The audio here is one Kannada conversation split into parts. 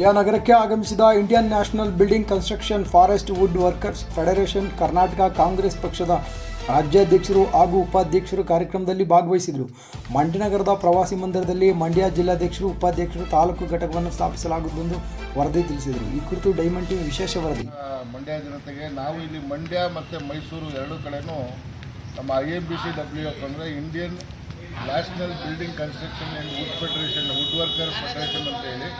ಮಂಡ್ಯ ನಗರಕ್ಕೆ ಆಗಮಿಸಿದ Indian national building construction forest wood workers federation, Karnataka Congress ಪಕ್ಷದ ರಾಜ್ಯಾಧ್ಯಕ್ಷರು ಹಾಗೂ ಉಪಾಧ್ಯಕ್ಷರು ಕಾರ್ಯಕ್ರಮದಲ್ಲಿ ಭಾಗವಹಿಸಿದರು. ಮಂಡ್ಯ ನಗರದ ಪ್ರವಾಸಿ ಮಂದಿರದಲ್ಲಿ ಮಂಡ್ಯ ಜಿಲ್ಲಾಧ್ಯಕ್ಷರು, ಉಪಾಧ್ಯಕ್ಷರು ತಾಲೂಕು ಘಟಕವನ್ನು ಸ್ಥಾಪಿಸಲಾಗುವುದೆಂದು ವರದಿ ತಿಳಿಸಿದರು. ಈ ಕುರಿತು ಡೈಮಂಡ್ ಟಿವಿ ವಿಶೇಷ ವರದಿ. ಮಂಡ್ಯ ಜನತೆಗೆ ನಾವು ಇಲ್ಲಿ ಮಂಡ್ಯ ಮತ್ತು ಮೈಸೂರು ಎರಡು ಕಡೆನೂ ನಮ್ಮ I M B C W F ಅಂದರೆ Indian national building construction and wood federation, wood worker federation ಅಂತ ಹೇಳಿ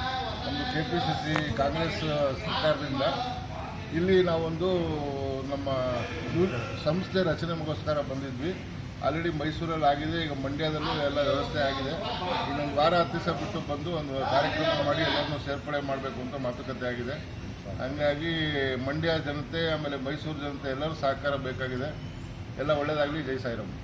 K P C C Congress ಸರ್ಕಾರದಿಂದ ಇಲ್ಲಿ ನಾವೊಂದು ನಮ್ಮ ಸಂಸ್ಥೆ ರಚನೆಗೋಸ್ಕರ ಬಂದಿದ್ವಿ. ಆಲ್ರೆಡಿ ಮೈಸೂರಲ್ಲಿ ಆಗಿದೆ, ಈಗ ಮಂಡ್ಯದಲ್ಲೂ ಎಲ್ಲ ವ್ಯವಸ್ಥೆ ಆಗಿದೆ. ಇನ್ನೊಂದು ವಾರ ಹತ್ತು ದಿವಸ ಬಿಟ್ಟು ಬಂದು ಒಂದು ಕಾರ್ಯಕ್ರಮ ಮಾಡಿ ಎಲ್ಲರನ್ನೂ ಸೇರ್ಪಡೆ ಮಾಡಬೇಕು ಅಂತ ಮಾತುಕತೆ ಆಗಿದೆ. ಹಂಗಾಗಿ ಮಂಡ್ಯ ಜನತೆ, ಆಮೇಲೆ ಮೈಸೂರು ಜನತೆ ಎಲ್ಲರೂ ಸಹಕಾರ ಬೇಕಾಗಿದೆ. ಎಲ್ಲ ಒಳ್ಳೆಯದಾಗಲಿ ಜೈ ಸಾಯಿರಾಮ್.